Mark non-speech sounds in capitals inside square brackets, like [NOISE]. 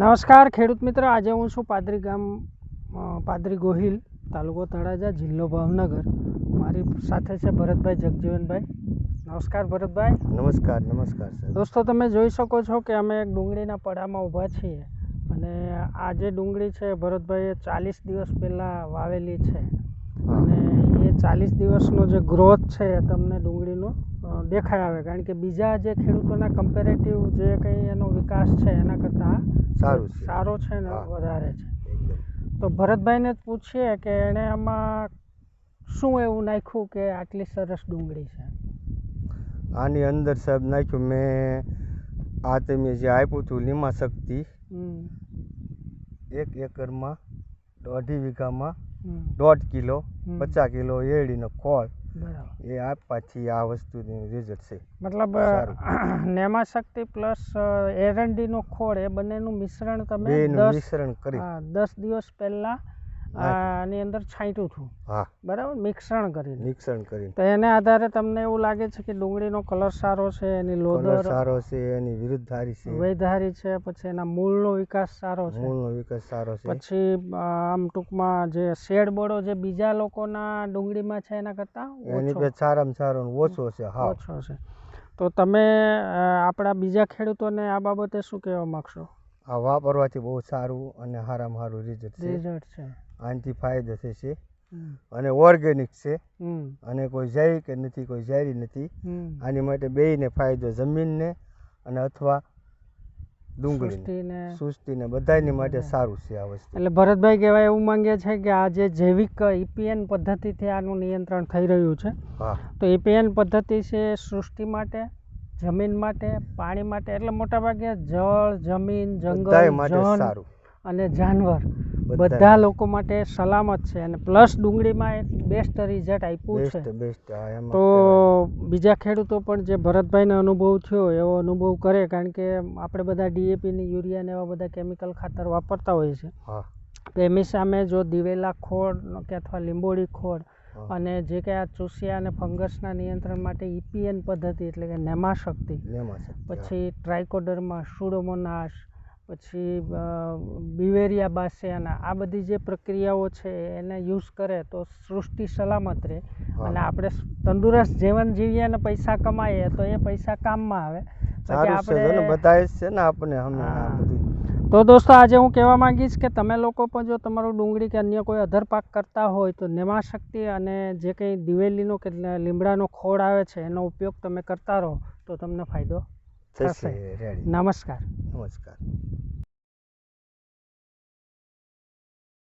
નમસ્કાર ખેડૂત મિત્ર. આજે હું છું પાદરી ગામ પાદરી ગોહિલ તાલુકો તળાજા જિલ્લો ભાવનગર. મારી સાથે છે ભરતભાઈ જગજીવનભાઈ. નમસ્કાર ભરતભાઈ. નમસ્કાર નમસ્કાર સર દોસ્તો તમે જોઈ શકો છો કે અમે એક ડુંગળીના પડામાં ઊભા છીએ અને આ જે ડુંગળી છે ભરતભાઈએ ચાલીસ દિવસ પહેલાં વાવેલી છે. અને ચાલીસ દિવસનો જે ગ્રોથ છે એ તમને ડુંગળીનો દેખાય આવે. કારણ કે બીજા જે ખેડૂતોના કમ્પેરેટિવ જે કંઈ એનો વિકાસ છે એના કરતાં સારું છે. સારો છે ને વધારે છે. તો ભરતભાઈને જ પૂછીએ કે એણે આમાં શું એવું નાખ્યું કે આટલી સરસ ડુંગળી છે? આની અંદર સાહેબ નાખ્યું મેં આ તમે જે આપ્યું હતું લીમા શક્તિ એક એકરમાં અઢી વીઘામાં દોઢ કિલો પચાસ કિલો એડીનો ખોળ. બરાબર. એ આપવાથી આ વસ્તુનું રિઝલ્ટ છે. મતલબ સારું. [CLEARS THROAT] નેમા શક્તિ પ્લસ એરંડીનો ખોળ એ બંનેનું મિશ્રણ તમે બેનું મિશ્રણ કરી દસ દિવસ પહેલા. આની અંદર છાંટ્યું હતું. હા. બરાબર? મિશ્રણ કરીને. મિશ્રણ કરીને. તો એના આધારે તમને એવું લાગે છે કે ડુંગળીનો કલર સારો છે એની લોદર સારો છે એની વિરુદ્ધારી છે. વૈધારી છે પછી એના મૂળનો વિકાસ સારો છે. મૂળનો વિકાસ સારો છે. પછી આમ ટૂંકમાં જે શેડ બળો જે બીજા લોકોના ડુંગળીમાં છે એના કરતાં એની ઓછો. સારામાં સારો ઓછો છે હા. ઓછો છે. તો તમે આપણા બીજા ખેડૂતોને આ બાબતે શું કહેવા માગશો? આ વાપરવાથી બહુ સારું અને સારામાં સારું રિઝલ્ટ છે. રિઝલ્ટ છે. આનાથી ફાયદો થશે અને ઓર્ગેનિક છે. અને કોઈ ઝેરી કે નથી કોઈ ઝેરી નથી. આની માટે બેયને ફાયદો જમીનને અને અથવા ડુંગળીને. સુસ્તીને. બધાયની માટે સારું છે આ વસ્તુ. એટલે ભરતભાઈ કહેવાય એવું માંગે છે કે આ જે જૈવિક ઈપીએન પદ્ધતિથી આનું નિયંત્રણ થઈ રહ્યું છે. તો ઈપીએન પદ્ધતિ છે સૃષ્ટિ માટે જમીન માટે પાણી માટે એટલે મોટા ભાગે જળ જમીન જંગલ જન અને જાનવર. બધા લોકો માટે સલામત છે. અને પ્લસ ડુંગળીમાં એક બેસ્ટ રિઝલ્ટ આપ્યું છે. તો બીજા ખેડૂતો પણ જે ભરતભાઈને અનુભવ થયો એવો અનુભવ કરે કારણ કે આપણે બધા ડીએપી ને યુરિયા ને એવા બધા કેમિકલ ખાતર વાપરતા હોઈએ છીએ. તો એમની સામે જો દિવેલા ખોળ કે અથવા લીંબોળી ખોળ. અને જે કે આ ચૂસિયા અને ફંગસના નિયંત્રણ માટે ઈપીએન પદ્ધતિ એટલે કે નેમાશક્તિ પછી ટ્રાઇકોડર્મા સુડોમોનાશ પછી બિવેરિયા બાસિયાના આ બધી જે પ્રક્રિયાઓ છે એને યુઝ કરે તો સૃષ્ટિ સલામત રહે. અને આપણે તંદુરસ્ત જીવન જીવીએ અને પૈસા કમાઈએ તો એ પૈસા કામમાં આવે. બાકી છે ને આપણે છે ને હમણાં આ હા. બધું તો દોસ્તો આજે હું કહેવા માંગીશ કે તમે લોકો પણ જો તમારું ડુંગળી કે અન્ય કોઈ અધર પાક કરતા હોય તો નેમાશક્તિ અને જે કંઈ દિવેલીનો કે લીમડાનો ખોળ આવે છે એનો ઉપયોગ તમે કરતા રહો તો તમને ફાયદો થશે થશે. રેડી નમસ્કાર. નમસ્કાર.